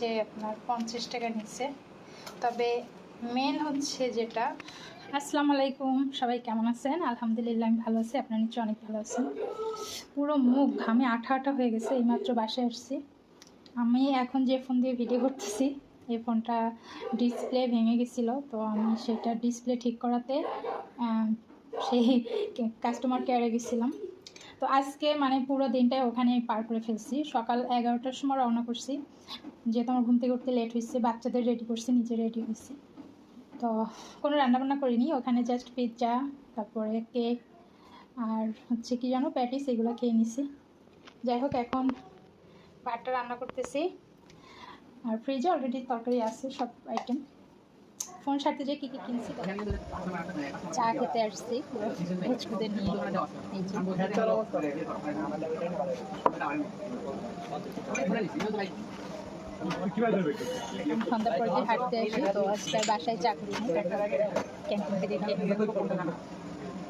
হচ্ছে আপনার পঞ্চাশ টাকা নিচ্ছে তবে মেন হচ্ছে যেটা, আসসালামু আলাইকুম, সবাই কেমন আছেন? আলহামদুলিল্লাহ, আমি ভালো আছি, আপনার নিশ্চয়ই অনেক ভালো আছেন। পুরো মুখ ঘামে আঠা আঠা হয়ে গেছে, এইমাত্র বাসায় আসছি। আমি এখন যে ফোন দিয়ে ভিডিও করতেছি, এই ফোনটা ডিসপ্লে ভেঙে গেছিল, তো আমি সেটা ডিসপ্লে ঠিক করাতে সেই কাস্টমার কেয়ারে গেছিলাম। তো আজকে মানে পুরো দিনটাই ওখানে পার করে ফেলছি। সকাল এগারোটার সময় রওনা করছি। যেহেতু আমার ঘুম থেকে উঠতে লেট হয়েছে, বাচ্চাদের রেডি করছি, নিজে রেডি হয়েছি। তো কোনো রান্নাবান্না করিনি, ওখানে জাস্ট পিৎজা তারপরে কেক আর হচ্ছে কি জানো প্যাটিস এগুলো খেয়ে নিছি। যাই হোক, এখন ভাতটা রান্না করতেছি। আর ফ্রিজে অলরেডি তরকারি আছে, সব আইটেম ফোন সাথে যে কি কি কিনছি চা খেতে আসছি। ভেজকুদের নিয়ে সন্ধ্যার পর যে হাঁটতে আসি তো আজকে বাসায় চাকরি ক্যান্টিন থেকে খেয়ে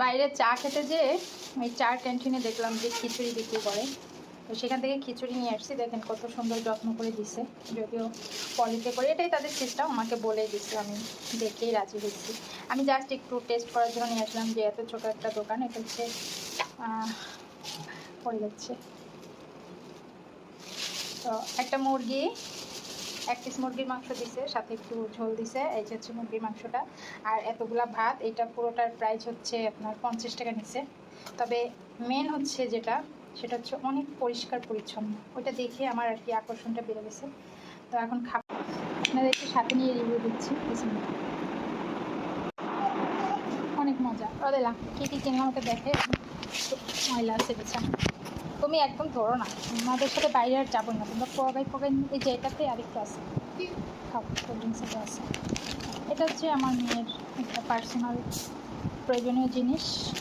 বাইরে চা খেতে যে ওই চার ক্যান্টিনে দেখলাম যে খিচুড়ি বিক্রি করে। তো সেখান থেকে খিচুড়ি নিয়ে আসছি। দেখেন কত সুন্দর যত্ন করে দিছে। যদিও পলিতে করে, এটাই তাদের সিস্টেম আমাকে বলে দিচ্ছে আমি দেখেই রাজি হয়েছি। আমি জাস্ট একটু টেস্ট করার জন্য নিয়ে আসলাম যে এত ছোটো একটা দোকান, এটা হচ্ছে পড়ে যাচ্ছে। তো একটা মুরগি, এক পিস মুরগির মাংস দিছে, সাথে একটু ঝোল দিছে, এই যে হচ্ছে মুরগির মাংসটা। আর এতগুলা ভাত, এটা পুরোটার প্রাইস হচ্ছে আপনার পঞ্চাশ টাকা নিচ্ছে। তবে মেন হচ্ছে যেটা, সেটা হচ্ছে অনেক পরিষ্কার পরিচ্ছন্ন। ওইটা দেখে আমার আর কি আকর্ষণটা বেড়ে গেছে। তো এখন খাব। আপনাদেরকে সাথে নিয়ে রিভিউ দিচ্ছি। অনেক মজা। রদেলা কী কী কিনলাম ওটা দেখে? ময়লা আছে বিছানা তুমি একদম ধরো না। আমাদের সাথে বাইরে আর যাব না। তোমরা পগাই পগাই এই যে এটাতে আরেকটু আছে আছে এটা হচ্ছে আমার মেয়ের একটা পার্সোনাল প্রয়োজনীয় জিনিস।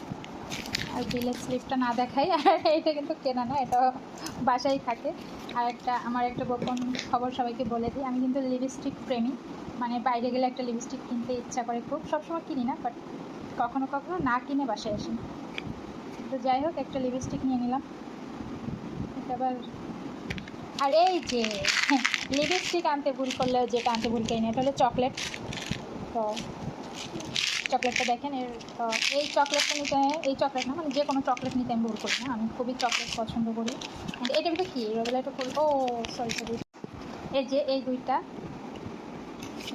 আর বিলের স্লিপটা না দেখাই। আর এটা কিন্তু কেনা না এটা বাসায় থাকে। আর একটা, আমার একটা গোপন খবর সবাইকে বলে দিই। আমি কিন্তু লিপস্টিক প্রেমী। মানে বাইরে গেলে একটা লিপস্টিক কিনতে ইচ্ছা করে খুব। সবসময় কিনি না বাট কখনো কখনো না কিনে বাসায় আসি। তো যাই হোক, একটা লিপস্টিক নিয়ে নিলাম। আবার আর এই যে লিপস্টিক আনতে ভুল করলে যেটা আনতে ভুল করিনি, এটা হলো চকলেট তো চকলেটটা দেখেন, এর এই চকলেটটা নিতে, এই চকলেট না মানে যে কোনো চকলেট নিতে আমি ভুল করি না, আমি খুবই চকলেট পছন্দ করি। এটা ভিতরে কী? রোগলা এটা ও সরি সরি এই যে, এই দুইটা,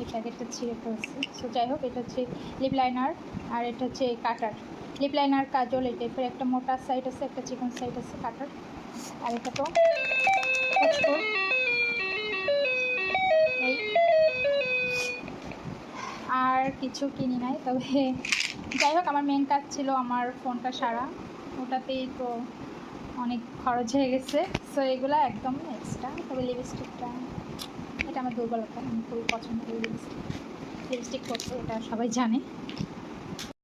এই প্যাকেটটা ছিঁড়ে ফেলছি। সো যাই হোক, এটা হচ্ছে লিপ লাইনার আর এটা হচ্ছে কাটার লিপ লাইনার কাজল, এই টাইপের একটা মোটা সাইড আছে, একটা চিকন সাইড আছে কাটার আর এটা তো আর কিছু কিনি নাই, তবে যাই হোক, আমার মেন কাজ ছিল আমার ফোনটা সারা। ওটাতেই তো অনেক খরচ হয়ে গেছে। সো এগুলো একদম এক্সট্রা তবে লিপস্টিকটা এটা আমার দুর্বলতা, আমি খুবই পছন্দ করি লিপস্টিক লিপস্টিক করতে, এটা সবাই জানে।